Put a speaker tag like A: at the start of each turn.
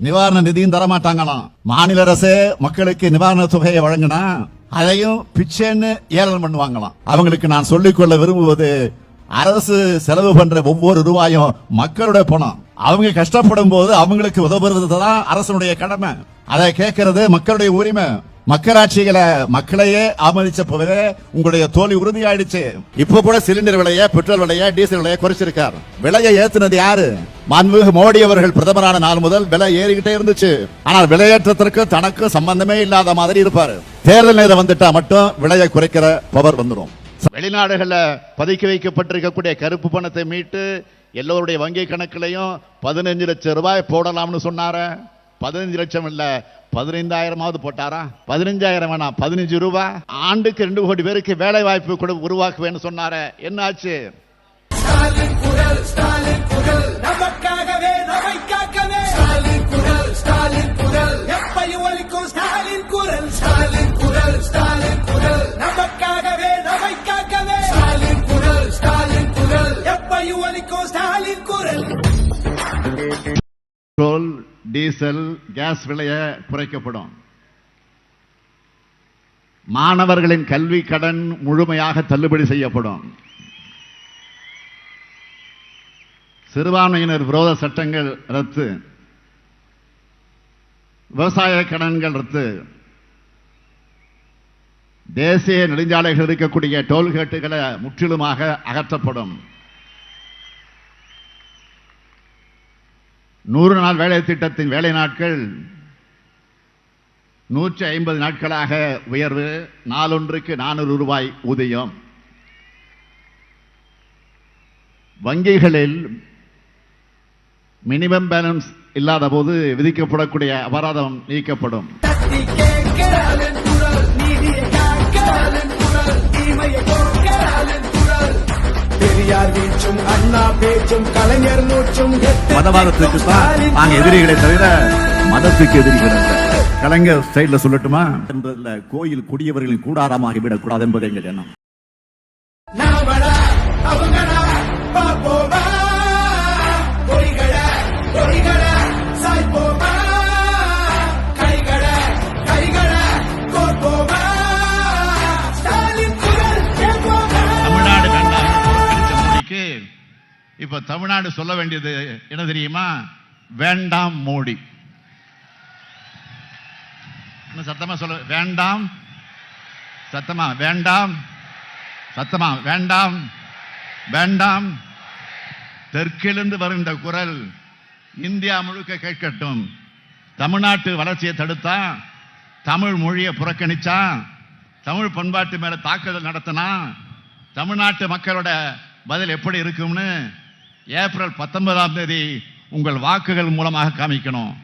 A: நிவாரண நிதியும் தரமாட்டாங்களாம். மாநில அரசு மக்களுக்கு நிவாரண தொகையை வழங்கினா அதையும் பிச்சைன்னு ஏளனம் பண்ணுவாங்களாம். அவங்களுக்கு நான் சொல்லிக்கொள்ள விரும்புவது அரசு செலவு பண்ற ஒவ்வொரு ரூபாயும் மக்களுடைய பணம். அவங்க கஷ்டப்படும் போது அவங்களுக்கு உதவுறது தான் அரசனுடைய கடமை. அதை கேட்கறது மக்களுடைய உரிமை. மக்களாட்சிகளை மக்களையே ஆமதிச்ச போதே உங்களுடைய தோல்வி உறுதியாயிடுச்சு. இப்ப கூட சிலிண்டர் விலைய பெட்ரோல் விலைய டீசல் விலைய குறைச்சிருக்கார். விலையை ஏத்துனது யாரு? மாண்புமிகு மோடி அவர்கள் பிரதமரான நாள் முதல் விலை ஏறிக்கிட்டே இருந்துச்சு. ஆனால் விலையேற்றத்திற்கு தனக்கு சம்பந்தமே இல்லாத மாதிரி இருப்பாரு. தேர்தல் நேரம் வந்துட்டா மட்டும் விலையை குறைக்கிற பவர் வந்துடும். வெளிநாடுகளில் பதுக்கி வைக்கப்பட்டிருக்கக்கூடிய கருப்பு பணத்தை மீட்டு எல்லோருடைய வங்கி கணக்கிலையும் பதினஞ்சு லட்சம் ரூபாய் போடலாம்னு சொன்னார. பதினஞ்சு லட்சம் இல்ல பதினைந்தாயிரமாவது போட்டாரா? பதினஞ்சாயிரம் வேணாம் பதினஞ்சு ரூபாய் ஆண்டுக்கு ரெண்டு கோடி பேருக்கு வேலை வாய்ப்பு கூட உருவாக்குவேன்னு சொன்னார. என்ன ஆச்சு
B: ஸ்டாலின் குரல் ஸ்டாலின் குரல். நமக்காகவே நம்மை காக்கவே ஸ்டாலின் குரல்.
A: பெட்ரோல் டீசல் கேஸ் விலைய குறைக்கப்படும். மாணவர்களின் கல்வி கடன் முழுமையாக தள்ளுபடி செய்யப்படும். சிறுபான்மையினர் விரோத சட்டங்கள் ரத்து. விவசாய கடன்கள் ரத்து. தேசிய நெடுஞ்சாலைகள் இருக்கக்கூடிய டோல்கேட்டுகளை முற்றிலுமாக அகற்றப்படும். நூறு நாள் வேலை திட்டத்தின் வேலை நாட்கள் நூற்றி ஐம்பது நாட்களாக உயர்வு நாளொன்றுக்கு நானூறு ரூபாய் ஊதியம். வங்கிகளில் மினிமம் பேலன்ஸ் இல்லாத போது விதிக்கப்படக்கூடிய அபராதம் நீக்கப்படும்.
B: தட்டி வீச்சும் அண்ணா பேச்சும் கலைஞர் மூச்சும்
A: மதவாதத்துக்கு நாங்க எதிரிகளை தவிர மதத்துக்கு எதிரிகள். கலைஞர் சைடுல சொல்லட்டுமா? என்பதுல கோயில் குடியவர்களின் கூடாரமாகி விடக்கூடாது என்பது எங்கள் எண்ணம்.
B: நாமடா
A: இப்போ தமிழ்நாடு சொல்ல வேண்டியது என்ன தெரியுமா? வேண்டாம் மோடி. இன்னும் சத்தமா சொல்ல. வேண்டாம் சத்தமா வேண்டாம் சத்தமா வேண்டாம் வேண்டாம். தெற்கிலிருந்து வரும் இந்த குரல் இந்தியா முழுக்க கேட்கட்டும். தமிழ்நாட்டு வளர்ச்சியை தடுத்தா தமிழ் மொழியை புறக்கணிச்சா தமிழ் பண்பாட்டு மேலே தாக்குதல் நடத்தினா தமிழ்நாட்டு மக்களோட பதில் எப்படி இருக்கும்னு ஏப்ரல் பத்தொன்பதாம் தேதி உங்கள் வாக்குகள் மூலமாக காமிக்கணும்.